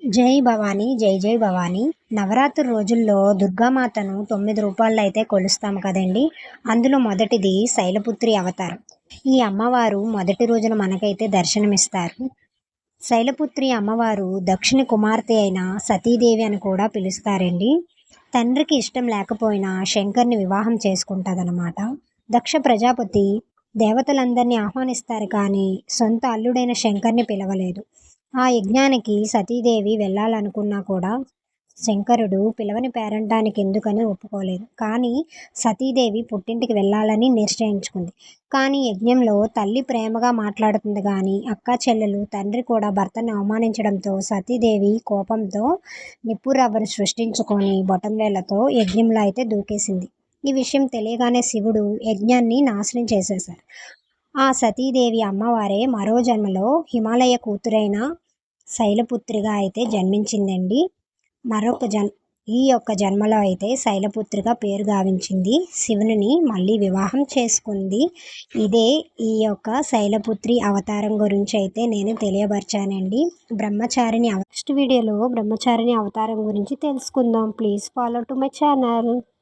జై భవానీ జై జై భవానీ. నవరాత్రి రోజుల్లో దుర్గామాతను తొమ్మిది రూపాయలు అయితే కొలుస్తాము కదండి. అందులో మొదటిది శైలపుత్రి అవతారం. ఈ అమ్మవారు మొదటి రోజున మనకైతే దర్శనమిస్తారు. శైలపుత్రి అమ్మవారు దక్షిణ కుమార్తె అయిన సతీదేవి అని కూడా పిలుస్తారండి. తండ్రికి ఇష్టం లేకపోయినా శంకర్ని వివాహం చేసుకుంటుందన్నమాట. దక్ష ప్రజాపతి దేవతలందరినీ ఆహ్వానిస్తారు కానీ సొంత అల్లుడైన శంకర్ని పిలవలేదు. ఆ యజ్ఞానికి సతీదేవి వెళ్ళాలనుకున్నా కూడా శంకరుడు పిలవని పేరంటానికి ఎందుకని ఒప్పుకోలేదు. కానీ సతీదేవి పుట్టింటికి వెళ్ళాలని నిశ్చయించుకుంది. కానీ యజ్ఞంలో తల్లి ప్రేమగా మాట్లాడుతుంది కానీ అక్క చెల్లెలు తండ్రి కూడా భర్తను అవమానించడంతో సతీదేవి కోపంతో నిప్పురవ్వను సృష్టించుకొని బొటంవేళ్ళతో యజ్ఞంలో అయితే దూకేసింది. ఈ విషయం తెలియగానే శివుడు యజ్ఞాన్ని నాశనం చేసేశారు ఆ సతీదేవి అమ్మవారే మరో జన్మలో హిమాలయ కూతురైన శైలపుత్రిగా అయితే జన్మించిందండి. మరొక జన్ ఈ యొక్క జన్మలో అయితే శైలపుత్రిగా పేరు గావించింది. శివుని మళ్ళీ వివాహం చేసుకుంది. ఇదే ఈ యొక్క శైలపుత్రి అవతారం గురించి అయితే నేను తెలియపరిచానండి. బ్రహ్మచారిని నెక్స్ట్ వీడియోలో బ్రహ్మచారిని అవతారం గురించి తెలుసుకుందాం. Please follow to my channel.